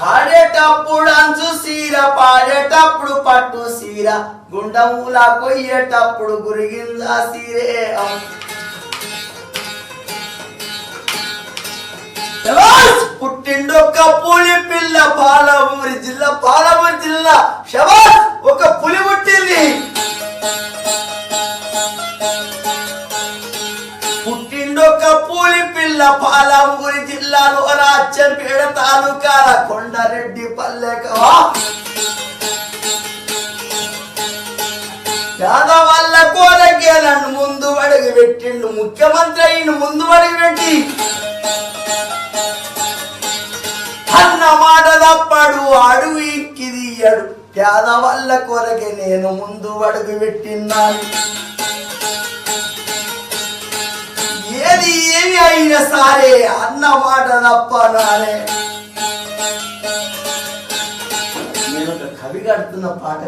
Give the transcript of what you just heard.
పాడేటప్పుడు అంచు సీర పాడేటప్పుడు పట్టు సీర గుండములా కొయ్యేటప్పుడు గురిగిందా సీరే. శబాష్! పుట్టిండొక్క పులి పిల్ల పాలమూరి జిల్లా పాలమూరి జిల్లా. శబాష్ ఒక పులి పుట్టింది. పుట్టిండొక్క పులి పిల్ల పాలమూరి జిల్లాలో అచ్చంపేడ తాలూకాల కొండరెడ్డి పల్లెకవా పేదవాళ్ళ కోరకే నన్ను ముందు అడుగు పెట్టిండు ముఖ్యమంత్రి అయిన ముందు అడుగు పెట్టి. అన్న మాట తప్పడు అడుగు ఇక్కిదియ్యడు పేదవాళ్ళ కొరకే నేను ముందు అడుగు పెట్టిన్నాను. ఒక్కసారి అన్న మాట తప్ప నానే. నేను ఒక కవి కడుతున్న పాట